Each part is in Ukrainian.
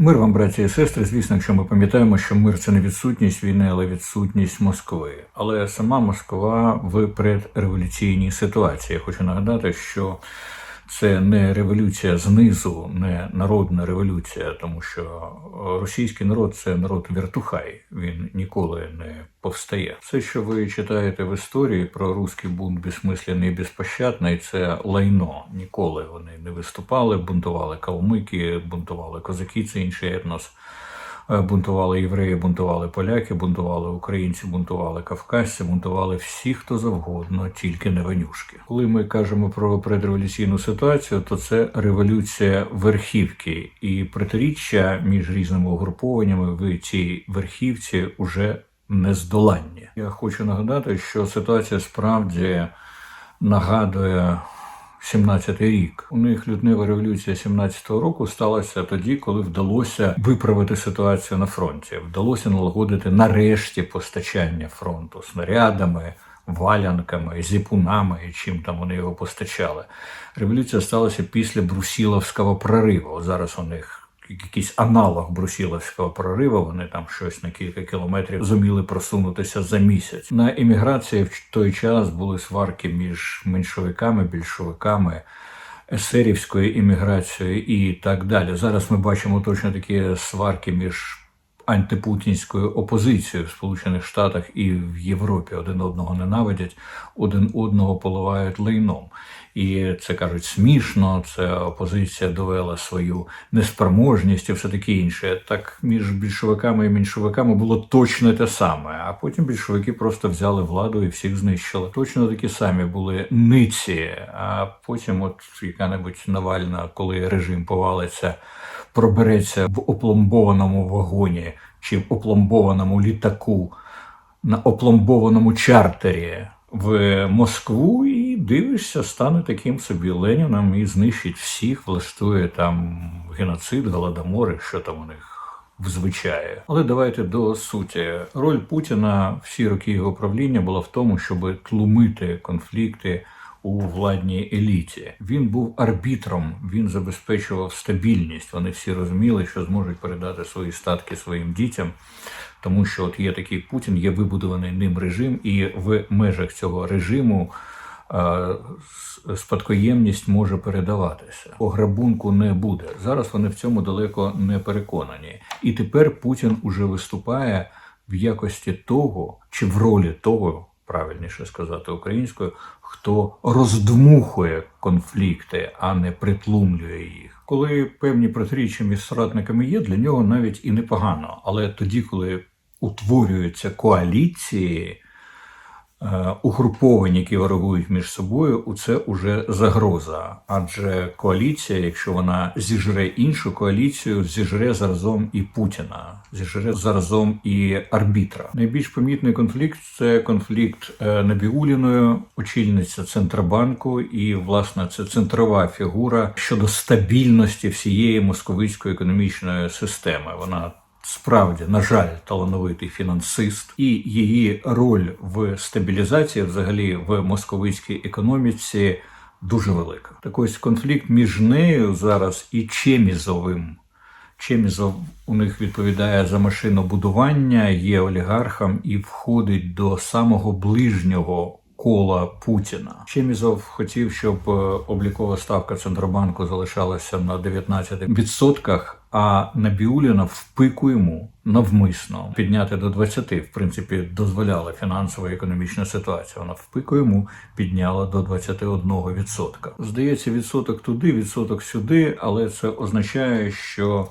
Мир вам, браті і сестри. Звісно, якщо ми пам'ятаємо, що мир це не відсутність війни, але відсутність Москви. Але сама Москва в предреволюційній ситуації. Я хочу нагадати, що це не революція знизу, не народна революція, тому що російський народ це народ вертухай. Він ніколи не повстає. Все, що ви читаєте в історії про руський бунт безсмисленний і безпощадний, це лайно. Ніколи вони не виступали, бунтували калмики, бунтували козаки, це інший етнос. Е, Бунтували євреї, бунтували поляки, бунтували українці, бунтували кавказці, бунтували всі, хто завгодно, тільки не ванюшки. Коли ми кажемо про предреволюційну ситуацію, то це революція верхівки, і протиріччя між різними угрупованнями в цій верхівці уже нездоланні. Я хочу нагадати, що ситуація справді нагадує 17-й рік. У них лютнева революція 17-го року сталася тоді, коли вдалося виправити ситуацію на фронті. Вдалося налагодити нарешті постачання фронту снарядами, валянками, зіпунами і чим там вони його постачали. Революція сталася після Брусіловського прориву. Зараз у них якийсь аналог Брусіловського прориву. Вони там щось на кілька кілометрів зуміли просунутися за місяць. На еміграції в той час були сварки між меншовиками, більшовиками. Есерівською імміграцією і так далі. Зараз ми бачимо точно такі сварки між антипутінською опозицією в Сполучених Штатах і в Європі. Один одного ненавидять, один одного поливають лайном. І це кажуть смішно. Це опозиція довела свою неспроможність і все таке інше. Так між більшовиками і меншовиками було точно те саме. А потім більшовики просто взяли владу і всіх знищили. Точно такі самі були ниці. А потім, от яка-небудь Навальна, коли режим повалиться, пробереться в опломбованому вагоні чи опломбованому літаку на опломбованому чартері в Москву і дивишся, стане таким собі Леніном і знищить всіх, влаштує там геноцид, голодомори, що там у них. В звичаї. Але давайте до суті. Роль Путіна всі роки його правління була в тому, щоб тлумити конфлікти у владній еліті. Він був арбітром, він забезпечував стабільність. Вони всі розуміли, що зможуть передати свої статки своїм дітям, тому що от є такий Путін, є вибудований ним режим, і в межах цього режиму. е, Спадкоємність може передаватися. Пограбунку не буде. Зараз вони в цьому далеко не переконані. І тепер Путін уже виступає в якості того, чи в ролі того, правильніше сказати українською, хто роздмухує конфлікти, а не притлумлює їх. Коли певні протиріччя між соратниками є, для нього навіть і непогано. Але тоді, коли утворюються коаліції, е, угруповані, які ворогують між собою, у це уже загроза. Адже коаліція, якщо вона зіжре іншу коаліцію, зіжре заразом і Путіна, зіжре заразом і арбітра. Найбільш помітний конфлікт це конфлікт е, Набіуліною, очільниця Центробанку, і власне це центрова фігура щодо стабільності всієї московицької економічної системи. Вона Справді, на жаль, талановитий фінансист, і її роль в стабілізації, взагалі, в московицькій економіці дуже велика. Так ось конфлікт між нею зараз і Чемізовим. Чемізов у них відповідає за машинобудування, є олігархом і входить до самого ближнього кола Путіна. Чемізов хотів, щоб е, облікова ставка Центробанку залишалася на 19%, а Набіуліна в пику йому навмисно підняти до 20, в принципі, дозволяла фінансова і економічна ситуація. Вона в пику йому підняла до 21%. Здається, відсоток туди, відсоток сюди, але це означає, що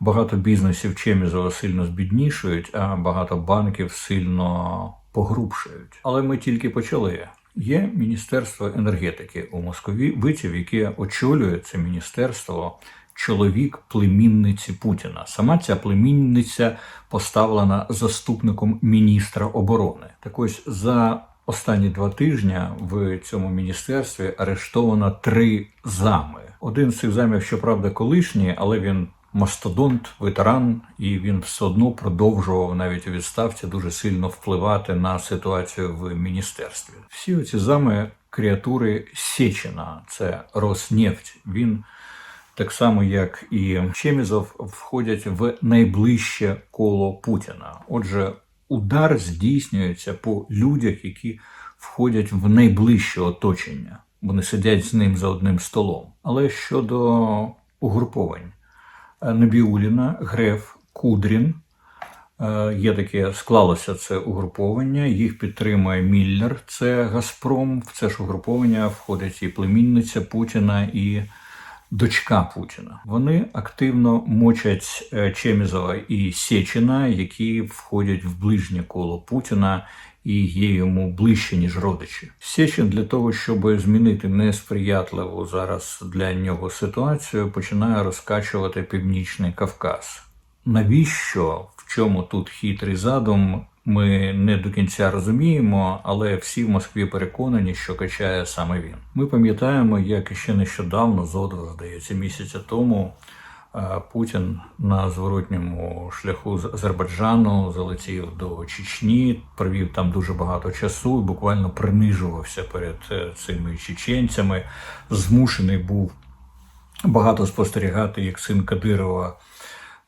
багато бізнесів Чемізова сильно збіднішують, а багато банків сильно погрубшують. Але ми тільки почали. Є Міністерство енергетики у Москві, витів, яке очолює це міністерство. Чоловік племінниці Путіна. Сама ця племінниця поставлена заступником міністра оборони. Так ось за останні два тижні в цьому міністерстві арештовано три зами. Один з цих замів, щоправда, колишній, але він мастодонт, ветеран, і він все одно продовжував навіть у відставці дуже сильно впливати на ситуацію в міністерстві. Всі ці зами креатури Сєчина, це Роснефть. Він так само як і Чемізов, входять в найближче коло Путіна. Отже, удар здійснюється по людях, які входять в найближче оточення. Вони сидять з ним за одним столом. Але щодо угруповань Набіуліна, Греф, Кудрін. е, Є таке, склалося це угруповання, їх підтримує Міллер, це Газпром. В це ж угруповання входить і племінниця Путіна, і дочка Путіна. Вони активно мочать е, Чемізова і Сєчина, які входять в ближнє коло Путіна і є йому ближче, ніж родичі. Сєчин для того, щоб змінити несприятливу зараз для нього ситуацію, починає розкачувати Північний Кавказ. Навіщо в чому тут хитрий задум? Ми не до кінця розуміємо, але всі в Москві переконані, що качає саме він. Ми пам'ятаємо, як ще нещодавно, зо здається, місяця тому е, Путін на зворотньому шляху з Азербайджану залетів до Чечні, провів там дуже багато часу і буквально принижувався перед е, цими чеченцями. Змушений був багато спостерігати, як син Кадирова.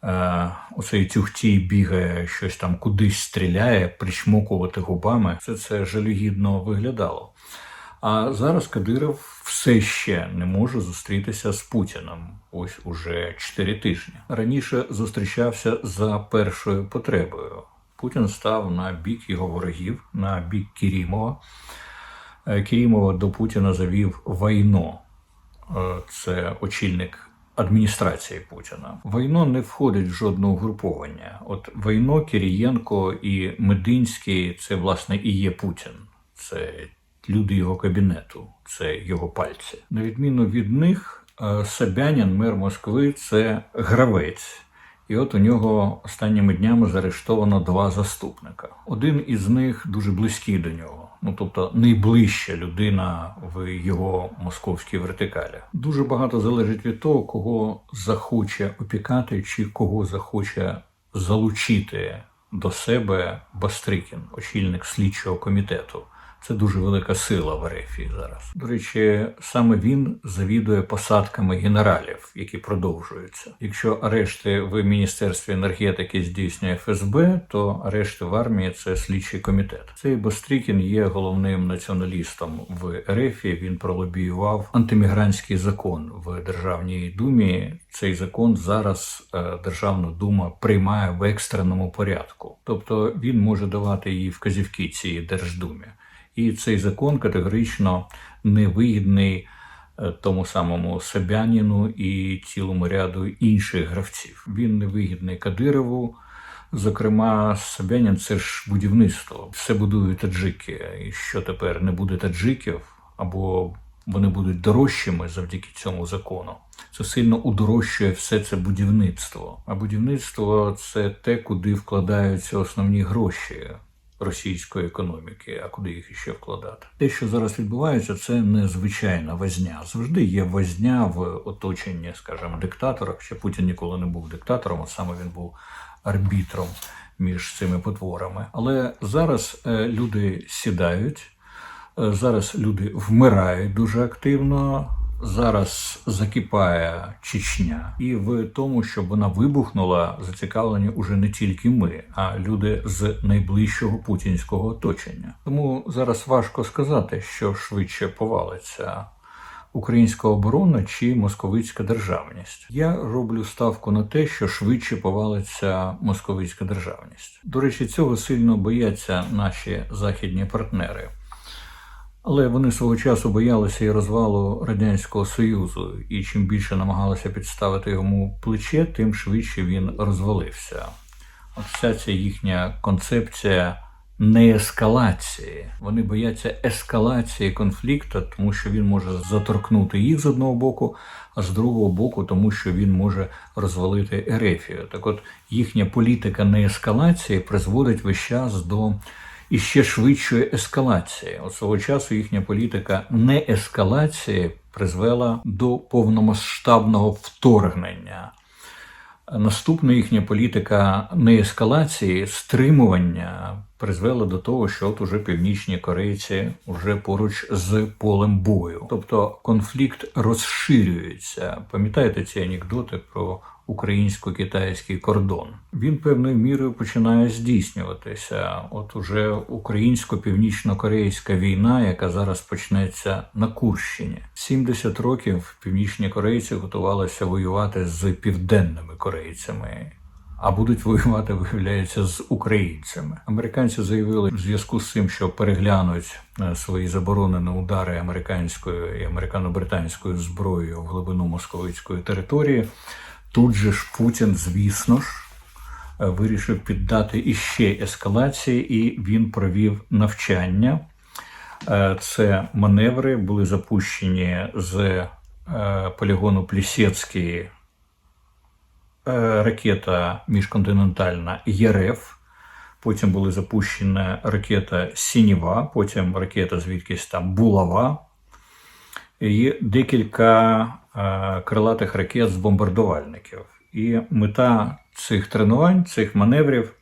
Е, Оцей тюхтій бігає, щось там кудись стріляє, причмокувати губами. Все це жалюгідно виглядало. А зараз Кадиров все ще не може зустрітися з Путіним. Ось уже 4 тижні. Раніше зустрічався за першою потребою. Путін став на бік його ворогів, на бік Кірімова. Е, Кірімова до Путіна завів Вайно. Е, Це очільник адміністрації Путіна. Войно не входить в жодне угруповання. От Вайно, Кірієнко і Мединський це власне і є Путін. Це люди його кабінету, це його пальці. На відміну від них, е, Собянін, мер Москви, це гравець. І от у нього останніми днями заарештовано два заступника. Один із них дуже близький до нього, ну тобто найближча людина в його московській вертикалі. Дуже багато залежить від того, кого захоче опікати, чи кого захоче залучити до себе Бастрикін, очільник слідчого комітету. Це дуже велика сила в Ерефії зараз. До речі, саме він завідує посадками генералів, які продовжуються. Якщо арешти в міністерстві енергетики здійснює ФСБ, то арешти в армії це слідчий комітет. Цей Бастрікін є головним націоналістом в Ерефії. Він пролобіював антимігрантський закон в Державній думі. Цей закон зараз е, Державна дума приймає в екстреному порядку, тобто він може давати їй вказівки цій держдумі. І цей закон категорично невигідний е, тому самому Собяніну і цілому ряду інших гравців. Він невигідний Кадирову. Зокрема, Собянін це ж будівництво. Все будують таджики. І що тепер не буде таджиків, або вони будуть дорожчими завдяки цьому закону. Це сильно удорожчує все це будівництво. А будівництво це те, куди вкладаються основні гроші російської економіки, а куди їх іще вкладати. Те, що зараз відбувається, це незвичайна возня. Завжди є возня в оточенні, скажімо, диктатора. Ще Путін ніколи не був диктатором, а саме він був арбітром між цими потворами. Але зараз е, люди сідають, е, зараз люди вмирають дуже активно. Зараз закипає Чечня, і в тому, щоб вона вибухнула, зацікавлені уже не тільки ми, а люди з найближчого путінського оточення. Тому зараз важко сказати, що швидше повалиться українська оборона чи московицька державність. Я роблю ставку на те, що швидше повалиться московицька державність. До речі, цього сильно бояться наші західні партнери. Але вони свого часу боялися і розвалу Радянського Союзу, і чим більше намагалися підставити йому плече, тим швидше він розвалився. От вся ця їхня концепція неескалації. Вони бояться ескалації конфлікту, тому що він може заторкнути їх з одного боку, а з другого боку, тому що він може розвалити Ерефію. Так от їхня політика неескалації призводить весь час до і ще швидшої ескалації. От свого часу їхня політика неескалації призвела до повномасштабного вторгнення. Наступна їхня політика неескалації, стримування призвела до того, що от уже північні корейці вже поруч з полем бою. Тобто конфлікт розширюється. Пам'ятаєте ці анекдоти про українсько-китайський кордон? Він певною мірою починає здійснюватися. От уже українсько-північно-корейська війна, яка зараз почнеться на Курщині. 70 років північні корейці готувалися воювати з південними корейцями. А будуть воювати, виявляється, з українцями. Американці заявили в зв'язку з цим, що переглянуть е, свої заборони на удари американською і американо-британською зброєю в глибину московицької території. Тут же ж Путін, звісно ж, е, вирішив піддати іще ескалації, і він провів навчання. Е, Це маневри були запущені з е, полігону Плісецький ракета міжконтинентальна ЄРФ. Потім були запущена ракета Сініва, потім ракета звідкись там Булава і декілька крилатих ракет з бомбардувальників. І мета цих тренувань, цих маневрів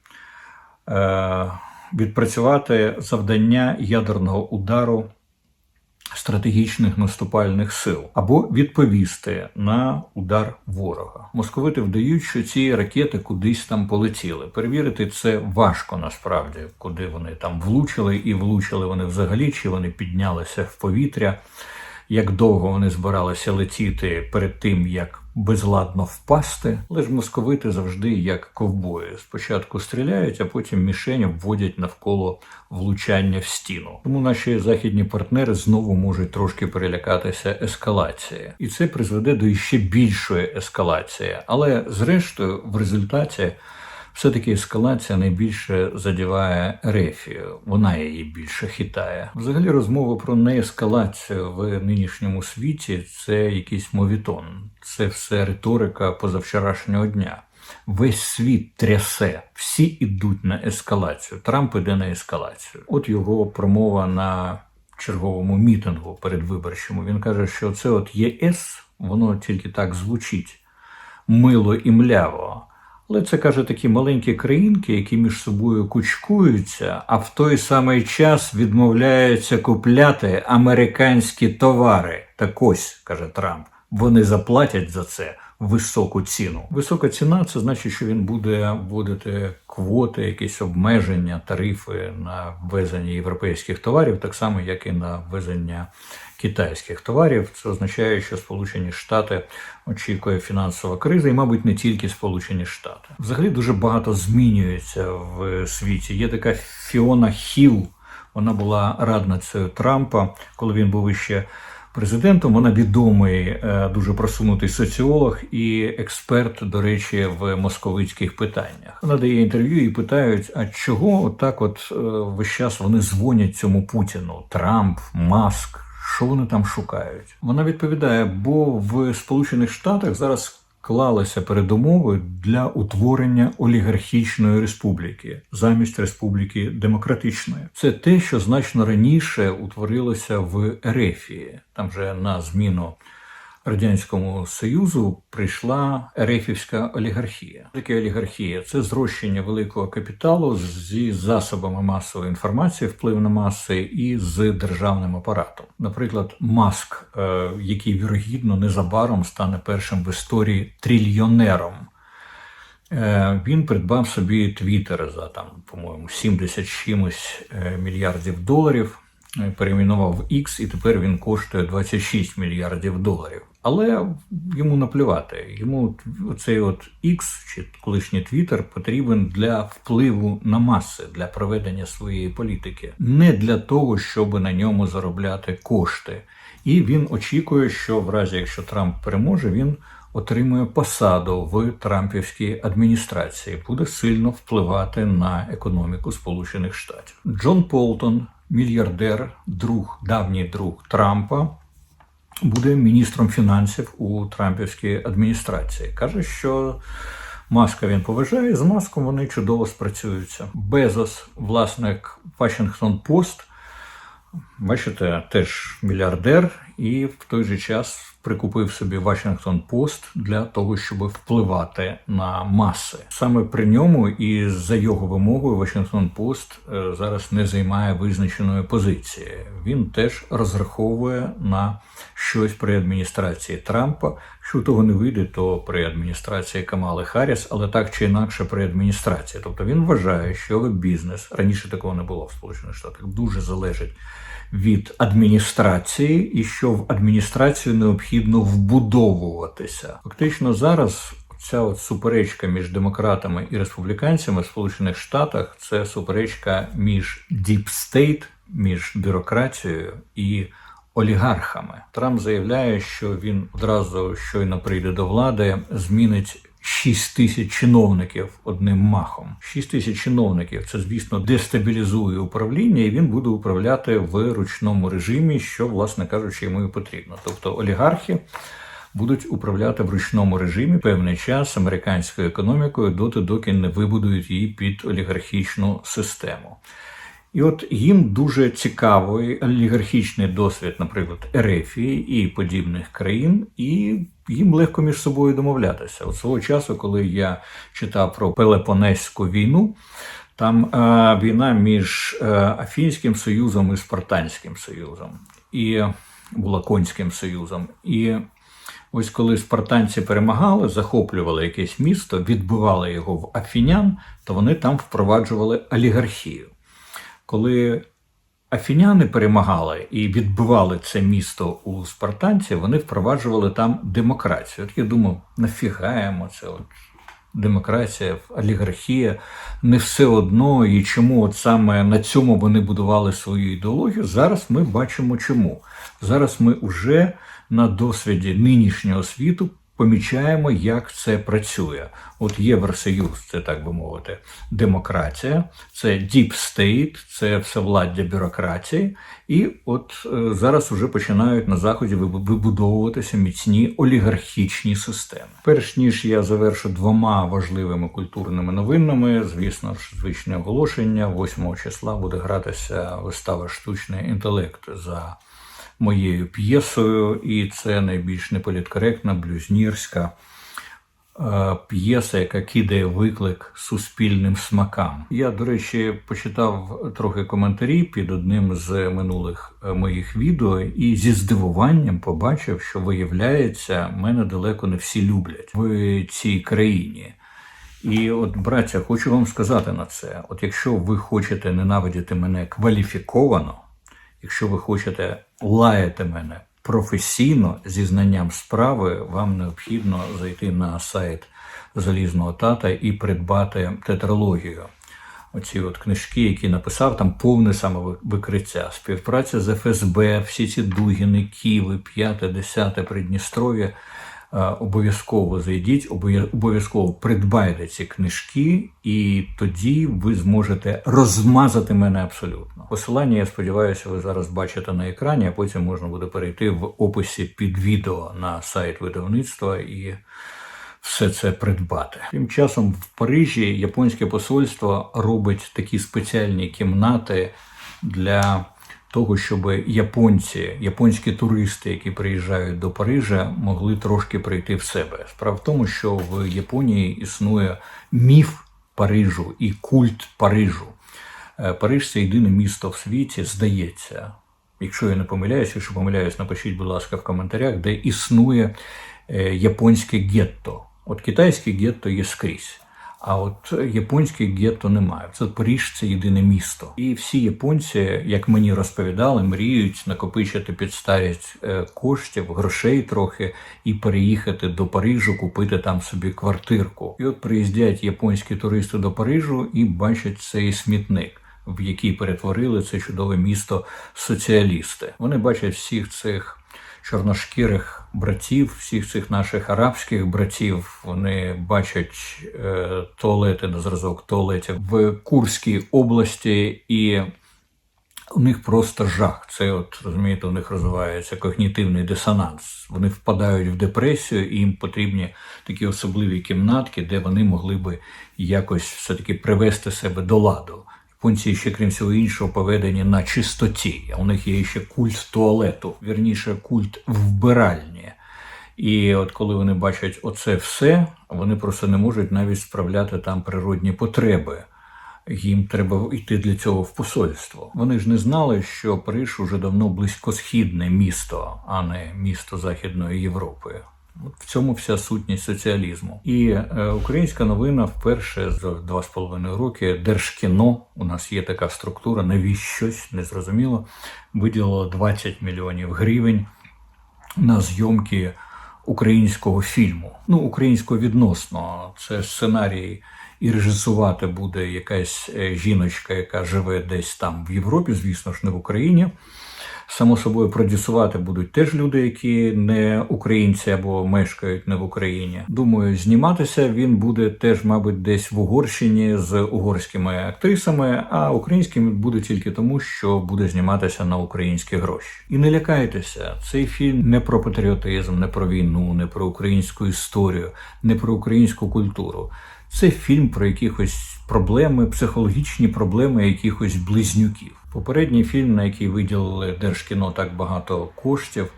е, відпрацювати завдання ядерного удару стратегічних наступальних сил або відповісти на удар ворога. Московити вдають, що ці ракети кудись там полетіли. Перевірити це важко насправді, куди вони там влучили, і влучили вони взагалі, чи вони піднялися в повітря. Як довго вони збиралися летіти перед тим, як безладно впасти, але ж московити завжди як ковбої. Спочатку стріляють, а потім мішень обводять навколо влучання в стіну. Тому наші західні партнери знову можуть трошки перелякатися ескалації, і це призведе до іще більшої ескалації. Але зрештою, в результаті. Все-таки ескалація найбільше задіває Рефію, вона її більше хитає. Взагалі, розмова про неескалацію в нинішньому світі це якийсь мовітон, це все риторика позавчорашнього дня. Весь світ трясе, всі йдуть на ескалацію. Трамп іде на ескалацію. От його промова на черговому мітингу передвиборчому. Він каже, що це от ЄС, воно тільки так звучить мило і мляво. Але це каже такі маленькі країнки, які між собою кучкуються, а в той самий час відмовляються купляти американські товари. Так ось, каже Трамп, вони заплатять за це високу ціну. Висока ціна це значить, що він буде вводити квоти, якісь обмеження, тарифи на ввезення європейських товарів, так само як і на ввезення китайських товарів. Це означає, що Сполучені Штати очікує фінансова криза, і, мабуть, не тільки Сполучені Штати. Взагалі дуже багато змінюється в світі. Є така Фіона Хіл. Вона була радницею Трампа, коли він був іще президентом. Вона відомий, е, дуже просунутий соціолог і експерт, до речі, в московицьких питаннях. Вона дає інтерв'ю і питають: а чого отак, от е, весь час вони дзвонять цьому Путіну? Трамп, Маск. Що вони там шукають? Вона відповідає: бо в Сполучених Штатах зараз клалися передумови для утворення олігархічної республіки замість республіки демократичної. Це те, що значно раніше утворилося в Ерефії. Там же на зміну Радянському Союзу прийшла ерефівська олігархія. Таке олігархія це зрощення великого капіталу зі засобами масової інформації, вплив на маси і з державним апаратом. Наприклад, Маск, е, який вірогідно незабаром стане першим в історії трильйонером. Е, Він придбав собі Твіттер за там, по-моєму, 70 чимось е, мільярдів доларів. Перейменував X, і тепер він коштує 26 мільярдів доларів. Але йому наплювати. Йому цей от X, чи колишній Твіттер, потрібен для впливу на маси, для проведення своєї політики, не для того, щоб на ньому заробляти кошти. І він очікує, що в разі, якщо Трамп переможе, він отримує посаду в Трампівській адміністрації, буде сильно впливати на економіку Сполучених Штатів. Джон Полтон, мільярдер, друг, давній друг Трампа, буде міністром фінансів у Трампівській адміністрації. Каже, що Маска він поважає, з маском вони чудово спрацюються. Безос, власник Washington Post, бачите, теж мільярдер, і в той же час прикупив собі Вашингтон Пост для того, щоб впливати на маси. Саме при ньому і за його вимогою Вашингтон Пост е, зараз не займає визначеної позиції. Він теж розраховує на щось при адміністрації Трампа. Що того не вийде, то при адміністрації Камали Харріс, але так чи інакше при адміністрації. Тобто він вважає, що бізнес раніше такого не було в Сполучених Штатах, дуже залежить від адміністрації, і що в адміністрацію необхідно вбудовуватися. Фактично зараз. Ця от суперечка між демократами і республіканцями в Сполучених Штатах це суперечка між Deep State, між бюрократією і олігархами. Трамп заявляє, що він одразу щойно прийде до влади, змінить 6 тисяч чиновників одним махом. 6 тисяч чиновників це, звісно, дестабілізує управління, і він буде управляти в ручному режимі, що, власне кажучи, йому і потрібно. Тобто олігархи. Будуть управляти в ручному режимі певний час американською економікою доти, доки не вибудують її під олігархічну систему. І от їм дуже цікавий олігархічний досвід, наприклад, Ерефії і подібних країн, і їм легко між собою домовлятися. От свого часу, коли я читав про Пелепонеську війну, там е, війна між е, Афінським Союзом і Спартанським Союзом і Булаконським Союзом. І ось коли спартанці перемагали, захоплювали якесь місто, відбивали його в афінян, то вони там впроваджували олігархію коли афіняни перемагали і відбивали це місто у спартанців, вони впроваджували там демократію. От я думав, нафігаємо це. От Демократія, олігархія не все одно, і чому от саме на цьому вони будували свою ідеологію. Зараз ми бачимо чому. Зараз ми вже на досвіді нинішнього світу помічаємо, як це працює. От Євросоюз, це так би мовити, демократія, це state, це всевладдя бюрократії. І от е, зараз вже починають на заході вибудовуватися міцні олігархічні системи. Перш ніж я завершу двома важливими культурними новинами, звісно звичне оголошення 8 числа буде гратися вистава штучний інтелект за моєю п'єсою, і це найбільш неполіткоректна блюзнірська е, п'єса, яка кидає виклик суспільним смакам. Я, до речі, почитав трохи коментарі під одним з минулих е, моїх відео, і зі здивуванням побачив, що виявляється, мене далеко не всі люблять в цій країні. І от, браття, хочу вам сказати на це: от якщо ви хочете ненавидіти мене кваліфіковано, якщо ви хочете лаяти мене професійно зі знанням справи, вам необхідно зайти на сайт Залізного тата і придбати тетралогію. Оці от книжки, які написав, там повне самовикриття. Співпраця з ФСБ, всі ці Дугіни, Ківи, 5, 10 Придністров'я. Е, обов'язково зайдіть, обов'язково придбайте ці книжки, і тоді ви зможете розмазати мене абсолютно. Посилання, я сподіваюся, ви зараз бачите на екрані, а потім можна буде перейти в описі під відео на сайт видавництва і все це придбати. Тим часом в Парижі японське посольство робить такі спеціальні кімнати для того, щоб японці, японські туристи, які приїжджають до Парижа, могли трошки прийти в себе. Справа в тому, що в Японії існує міф Парижу і культ Парижу. Е, Париж це єдине місто в світі, здається. Якщо я не помиляюся, якщо помиляюсь, напишіть, будь ласка, в коментарях, де існує е, японське гетто. От китайське гетто є скрізь. А от японське гетто немає. Це Паріж це єдине місто. І всі японці, як мені розповідали, мріють накопичити підставість е, коштів, грошей трохи і переїхати до Парижу, купити там собі квартирку. І от приїздять японські туристи до Парижу і бачать цей смітник. В який перетворили це чудове місто соціалісти. Вони бачать всіх цих чорношкірих братів, всіх цих наших арабських братів. Вони бачать е, туалети на зразок туалетів в Курській області, і у них просто жах. Це, от розумієте, у них розвивається когнітивний дисонанс. Вони впадають в депресію, і їм потрібні такі особливі кімнатки, де вони могли би якось все таки привести себе до ладу Японці ще, крім всього іншого, поведені на чистоті. У них є ще культ туалету, вірніше, культ вбиральні. І от коли вони бачать оце все, вони просто не можуть навіть справляти там природні потреби. Їм треба йти для цього в посольство. Вони ж не знали, що Париж уже давно близькосхідне місто, а не місто Західної Європи. В цьому вся сутність соціалізму. І е, українська новина вперше за два з половиною роки Держкіно, у нас є така структура, навіщось незрозуміло, виділило 20 мільйонів гривень на зйомки українського фільму. Ну, українського відносно. Це сценарій і режисувати буде якась е, жіночка, яка живе десь там в Європі, звісно ж, не в Україні. Само собою продюсувати будуть теж люди, які не українці або мешкають не в Україні. Думаю, зніматися він буде теж, мабуть, десь в Угорщині з угорськими актрисами, а українським буде тільки тому, що буде зніматися на українські гроші. І не лякайтеся, цей фільм не про патріотизм, не про війну, не про українську історію, не про українську культуру. Це фільм про якихось проблеми, психологічні проблеми якихось близнюків. Попередній фільм, на який виділили Держкіно так багато коштів,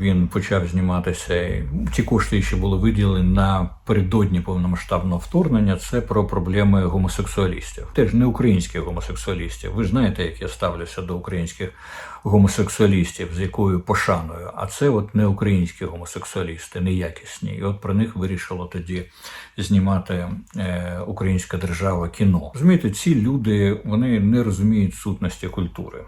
він почав зніматися. Ті кошти ще були виділені напередодні повномасштабного вторгнення. Це про проблеми гомосексуалістів. Теж не українських гомосексуалістів. Ви знаєте, як я ставлюся до українських гомосексуалістів, з якою пошаною. А це от не українські гомосексуалісти, неякісні. І от про них вирішило тоді знімати е, українська держава кіно. Розумієте, ці люди вони не розуміють сутності культури.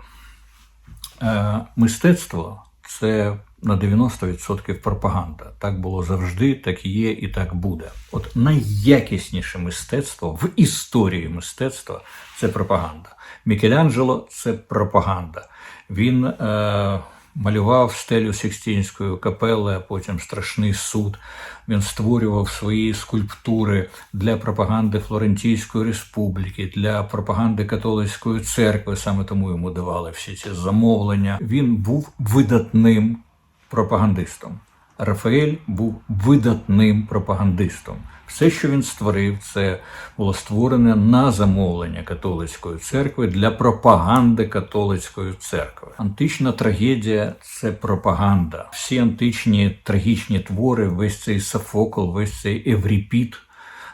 Е, мистецтво це на 90% пропаганда. Так було завжди, так є, і так буде. От найякісніше мистецтво в історії мистецтва це пропаганда. Мікеланджело це пропаганда. Він е, малював стелю Сікстінської капели, а потім страшний суд. Він створював свої скульптури для пропаганди Флорентійської республіки, для пропаганди католицької церкви. Саме тому йому давали всі ці замовлення. Він був видатним пропагандистом. Рафаель був видатним пропагандистом. Все, що він створив, це було створене на замовлення католицької церкви для пропаганди католицької церкви. Антична трагедія це пропаганда. Всі античні трагічні твори, весь цей Софокл, весь цей Евріпід,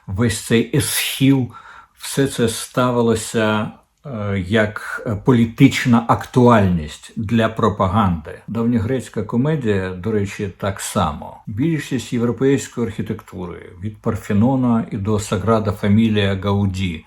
весь цей Есхіл, все це ставилося як політична актуальність для пропаганди. Давньогрецька комедія, до речі, так само. Більшість європейської архітектури від Парфенона і до Саграда Фамілія Гауді.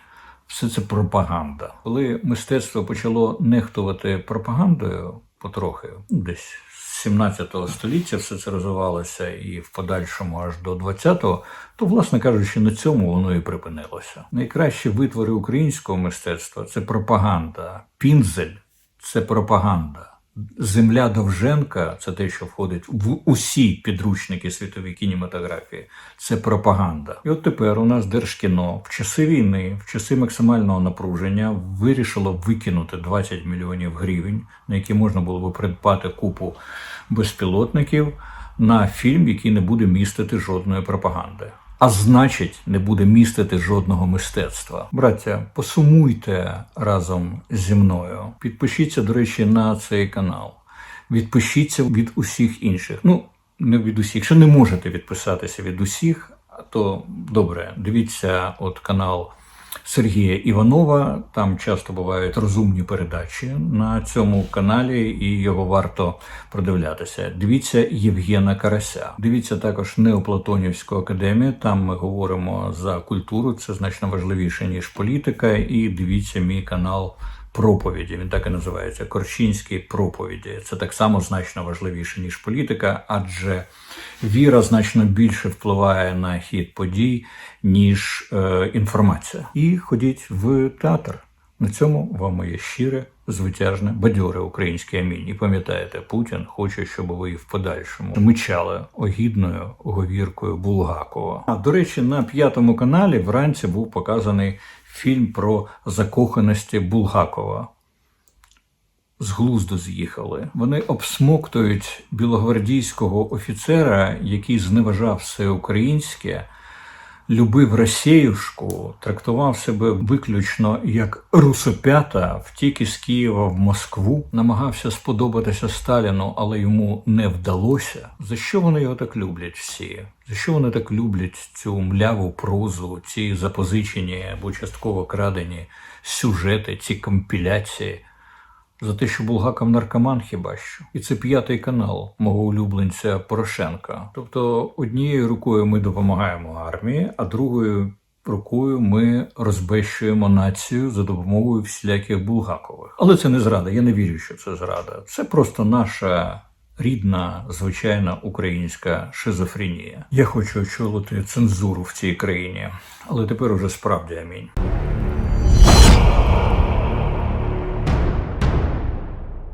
Все це пропаганда. Коли мистецтво почало нехтувати пропагандою потрохи, десь 17 століття все це розвивалося і в подальшому аж до 20-го, то, власне кажучи, на цьому воно і припинилося. Найкращі витвори українського мистецтва це пропаганда. Пінзель це пропаганда. Земля Довженка, це те, що входить в усі підручники світової кінематографії, це пропаганда. І от тепер у нас Держкіно в часи війни, в часи максимального напруження вирішило викинути 20 мільйонів гривень, на які можна було би придбати купу безпілотників на фільм, який не буде містити жодної пропаганди. А значить, не буде містити жодного мистецтва. Браття, посумуйте разом зі мною. Підпишіться, до речі, на цей канал. Відпишіться від усіх інших. Ну, не від усіх. Якщо не можете відписатися від усіх, то добре, дивіться от канал Сергія Іванова. Там часто бувають розумні передачі на цьому каналі, і його варто продивлятися. Дивіться Євгена Карася. Дивіться також Неоплатонівську академію. Там ми говоримо за культуру. Це значно важливіше ніж політика. І дивіться мій канал. Проповіді, він так і називається Корчинські проповіді. Це так само значно важливіше, ніж політика, адже віра значно більше впливає на хід подій, ніж е, інформація. І ходіть в театр. На цьому вам моє щире, звитяжне, бадьоре українське амінь. І пам'ятаєте, Путін хоче, щоб ви в подальшому мичали огідною говіркою Булгакова. А до речі, на п'ятому каналі вранці був показаний фільм про закоханості Булгакова. З глузду з'їхали. Вони обсмоктують білогвардійського офіцера, який зневажав все українське, любив Росіюшку, трактував себе виключно як русопята, втік із Києва в Москву, намагався сподобатися Сталіну, але йому не вдалося. За що вони його так люблять всі? За що вони так люблять цю мляву прозу, ці запозичені або частково крадені сюжети, ці компіляції? За те, що Булгаков наркоман хіба що. І це п'ятий канал мого улюбленця Порошенка. Тобто однією рукою ми допомагаємо армії, а другою рукою ми розбещуємо націю за допомогою всіляких Булгакових. Але це не зрада. Я не вірю, що це зрада. Це просто наша. Рідна, звичайна українська шизофренія. Я хочу очолити цензуру в цій країні, але тепер уже справді амінь.